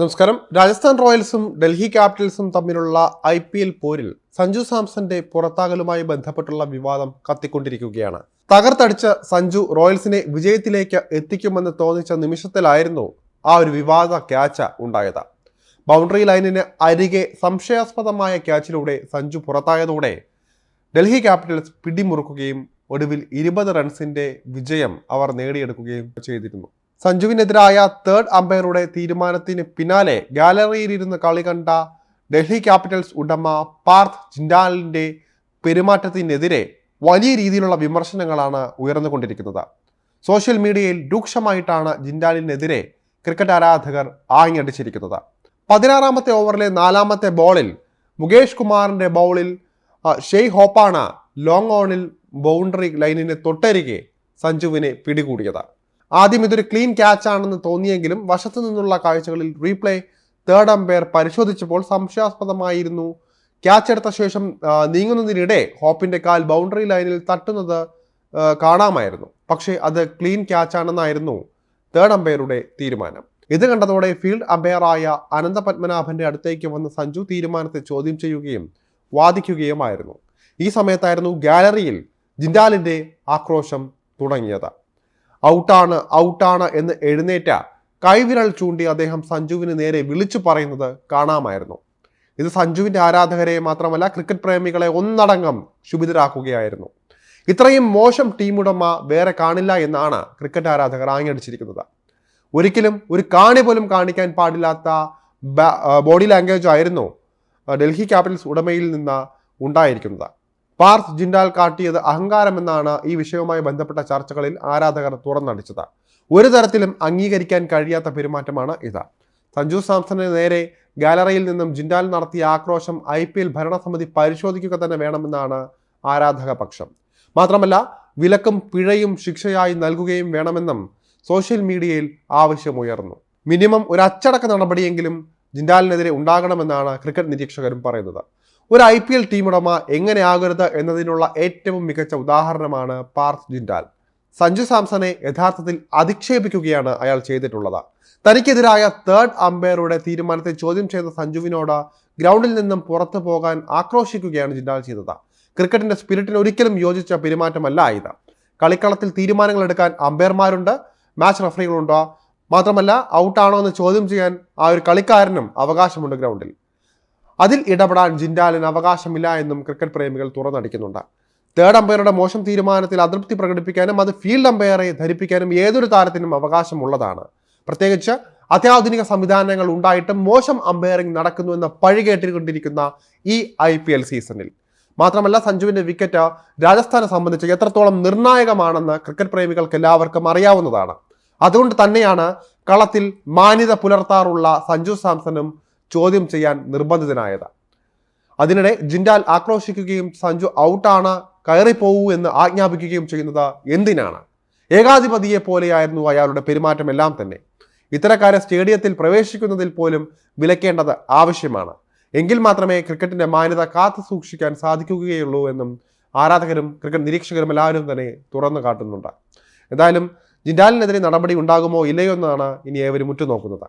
നമസ്കാരം. രാജസ്ഥാൻ റോയൽസും ഡൽഹി ക്യാപിറ്റൽസും തമ്മിലുള്ള ഐ പി എൽ പോരിൽ സഞ്ജു സാംസന്റെ പുറത്താകലുമായി ബന്ധപ്പെട്ടുള്ള വിവാദം കത്തിക്കൊണ്ടിരിക്കുകയാണ്. തകർത്തടിച്ച സഞ്ജു റോയൽസിനെ വിജയത്തിലേക്ക് എത്തിക്കുമെന്ന് തോന്നിച്ച നിമിഷത്തിലായിരുന്നു ആ ഒരു വിവാദ ക്യാച്ച് ഉണ്ടായത്. ബൗണ്ടറി ലൈനിന് അരികെ സംശയാസ്പദമായ ക്യാച്ചിലൂടെ സഞ്ജു പുറത്തായതോടെ ഡൽഹി ക്യാപിറ്റൽസ് പിടിമുറുക്കുകയും ഒടുവിൽ ഇരുപത് റൺസിന്റെ വിജയം അവർ നേടിയെടുക്കുകയും ചെയ്തിരുന്നു. സഞ്ജുവിനെതിരായ തേർഡ് അമ്പയറുടെ തീരുമാനത്തിന് പിന്നാലെ ഗാലറിയിലിരുന്ന് കളി കണ്ട ഡൽഹി ക്യാപിറ്റൽസ് ഉടമ പാർത്ഥ് ജിൻഡാലിന്റെ പെരുമാറ്റത്തിനെതിരെ വലിയ രീതിയിലുള്ള വിമർശനങ്ങളാണ് ഉയർന്നുകൊണ്ടിരിക്കുന്നത്. സോഷ്യൽ മീഡിയയിൽ രൂക്ഷമായിട്ടാണ് ജിൻഡാലിനെതിരെ ക്രിക്കറ്റ് ആരാധകർ ആഞ്ഞടിച്ചിരിക്കുന്നത്. പതിനാറാമത്തെ ഓവറിലെ നാലാമത്തെ ബോളിൽ മുകേഷ് കുമാറിന്റെ ബൗളിൽ ഷെയ് ഹോപ്പാണ് ലോങ് ഓണിൽ ബൗണ്ടറി ലൈനിനെ തൊട്ടരികെ സഞ്ജുവിനെ പിടികൂടിയത്. ആദ്യം ഇതൊരു ക്ലീൻ ക്യാച്ച് ആണെന്ന് തോന്നിയെങ്കിലും വശത്തു നിന്നുള്ള കാഴ്ചകളിൽ റീപ്ലേ തേർഡ് അമ്പയർ പരിശോധിച്ചപ്പോൾ സംശയാസ്പദമായിരുന്നു. ക്യാച്ച് എടുത്ത ശേഷം നീങ്ങുന്നതിനിടെ ഹോപ്പിന്റെ കാൽ ബൗണ്ടറി ലൈനിൽ തട്ടുന്നത് കാണാമായിരുന്നു. പക്ഷേ അത് ക്ലീൻ ക്യാച്ച് ആണെന്നായിരുന്നു തേർഡ് അമ്പയറുടെ തീരുമാനം. ഇത് കണ്ടതോടെ ഫീൽഡ് അമ്പയറായ അനന്ത പത്മനാഭന്റെ അടുത്തേക്ക് വന്ന സഞ്ജു തീരുമാനത്തെ ചോദ്യം ചെയ്യുകയും വാദിക്കുകയുമായിരുന്നു. ഈ സമയത്തായിരുന്നു ഗാലറിയിൽ ജിൻഡാലിന്റെ ആക്രോശം തുടങ്ങിയത്. ഔട്ടാണ് ഔട്ടാണ് എന്ന് എഴുന്നേറ്റ കൈവിരൽ ചൂണ്ടി അദ്ദേഹം സഞ്ജുവിന് നേരെ വിളിച്ചു പറയുന്നത് കാണാമായിരുന്നു. ഇത് സഞ്ജുവിന്റെ ആരാധകരെ മാത്രമല്ല ക്രിക്കറ്റ് പ്രേമികളെ ഒന്നടങ്കം ശുഭിതരാക്കുകയായിരുന്നു. ഇത്രയും മോശം ടീമുടമ വേറെ കാണില്ല എന്നാണ് ക്രിക്കറ്റ് ആരാധകർ ആഞ്ഞടിച്ചിരിക്കുന്നത്. ഒരിക്കലും ഒരു കാണി പോലും കാണിക്കാൻ പാടില്ലാത്ത ബോഡി ലാംഗ്വേജ് ആയിരുന്നു ഡൽഹി ക്യാപിറ്റൽസ് ഉടമയിൽ നിന്ന് ഉണ്ടായിരിക്കുന്നത്. പാർത്ത് ജിൻഡാൽ കാട്ടിയത് അഹങ്കാരമെന്നാണ് ഈ വിഷയവുമായി ബന്ധപ്പെട്ട ചർച്ചകളിൽ ആരാധകർ തുറന്നടിച്ചത്. ഒരു തരത്തിലും അംഗീകരിക്കാൻ കഴിയാത്ത പെരുമാറ്റമാണ് ഇത്. സഞ്ജു സാംസണിന് നേരെ ഗാലറിയിൽ നിന്നും ജിൻഡാൽ നടത്തിയ ആക്രോശം ഐ പി എൽ ഭരണസമിതി പരിശോധിക്കുക തന്നെ വേണമെന്നാണ് ആരാധക പക്ഷം. മാത്രമല്ല വിലക്കും പിഴയും ശിക്ഷയായി നൽകുകയും വേണമെന്നും സോഷ്യൽ മീഡിയയിൽ ആവശ്യമുയർന്നു. മിനിമം ഒരു അച്ചടക്ക നടപടിയെങ്കിലും ജിൻഡാലിനെതിരെ ഉണ്ടാകണമെന്നാണ് ക്രിക്കറ്റ് നിരീക്ഷകരും പറയുന്നത്. ഒരു ഐ പി എൽ ടീമുടമ എങ്ങനെയാകരുത് എന്നതിനുള്ള ഏറ്റവും മികച്ച ഉദാഹരണമാണ് പാർത്ത് ജിൻഡാൽ. സഞ്ജു സാംസനെ യഥാർത്ഥത്തിൽ അധിക്ഷേപിക്കുകയാണ് അയാൾ ചെയ്തിട്ടുള്ളത്. തനിക്കെതിരായ തേർഡ് അമ്പയറുടെ തീരുമാനത്തെ ചോദ്യം ചെയ്ത സഞ്ജുവിനോട് ഗ്രൗണ്ടിൽ നിന്നും പുറത്തു പോകാൻ ആക്രോശിക്കുകയാണ് ജിൻഡാൽ ചെയ്തത്. ക്രിക്കറ്റിന്റെ സ്പിരിറ്റിന് ഒരിക്കലും യോജിച്ച പെരുമാറ്റമല്ല ഇത്. കളിക്കളത്തിൽ തീരുമാനങ്ങൾ എടുക്കാൻ അമ്പയർമാരുണ്ട് മാച്ച് റഫറികളുണ്ട് മാത്രമല്ല ഔട്ടാണോ എന്ന് ചോദ്യം ചെയ്യാൻ ആ ഒരു കളിക്കാരനും അവകാശമുണ്ട് ഗ്രൗണ്ടിൽ. അതിൽ ഇടപെടാൻ ജിൻഡാലിന് അവകാശമില്ല എന്നും ക്രിക്കറ്റ് പ്രേമികൾ തുറന്നടിക്കുന്നുണ്ട്. തേർഡ് അമ്പയറുടെ മോശം തീരുമാനത്തിൽ അതൃപ്തി പ്രകടിപ്പിക്കാനും അത് ഫീൽഡ് അമ്പയറെ ധരിപ്പിക്കാനും ഏതൊരു താരത്തിനും അവകാശമുള്ളതാണ്. പ്രത്യേകിച്ച് അത്യാധുനിക സംവിധാനങ്ങൾ ഉണ്ടായിട്ടും മോശം അമ്പയറിംഗ് നടക്കുന്നു എന്ന പഴി കേട്ടുകൊണ്ടിരിക്കുന്ന ഈ ഐ പി എൽ സീസണിൽ മാത്രമല്ല സഞ്ജുവിന്റെ വിക്കറ്റ് രാജസ്ഥാനെ സംബന്ധിച്ച് എത്രത്തോളം നിർണായകമാണെന്ന് ക്രിക്കറ്റ് പ്രേമികൾക്ക് എല്ലാവർക്കും അറിയാവുന്നതാണ്. അതുകൊണ്ട് തന്നെയാണ് കളത്തിൽ മാന്യത പുലർത്താറുള്ള സഞ്ജു സാംസണും ചോദ്യം ചെയ്യാൻ നിർബന്ധിതനായത്. അതിനിടെ ജിൻഡാൽ ആക്രോശിക്കുകയും സഞ്ജു ഔട്ടാണ് കയറിപ്പോവൂ എന്ന് ആജ്ഞാപിക്കുകയും ചെയ്യുന്നത് എന്തിനാണ്? ഏകാധിപതിയെ പോലെയായിരുന്നു അയാളുടെ പെരുമാറ്റം എല്ലാം തന്നെ. ഇത്തരക്കാരെ സ്റ്റേഡിയത്തിൽ പ്രവേശിക്കുന്നതിൽ പോലും വിലക്കേണ്ടത് ആവശ്യമാണ്. എങ്കിൽ മാത്രമേ ക്രിക്കറ്റിന്റെ മാന്യത കാത്തു സൂക്ഷിക്കാൻ സാധിക്കുകയുള്ളൂ എന്നും ആരാധകരും ക്രിക്കറ്റ് നിരീക്ഷകരും എല്ലാവരും തന്നെ തുറന്നു കാട്ടുന്നുണ്ട്. എന്തായാലും ജിൻഡാലിനെതിരെ നടപടി ഉണ്ടാകുമോ ഇല്ലയോ എന്നാണ് ഇനി ഏവരും ഉറ്റുനോക്കുന്നത്.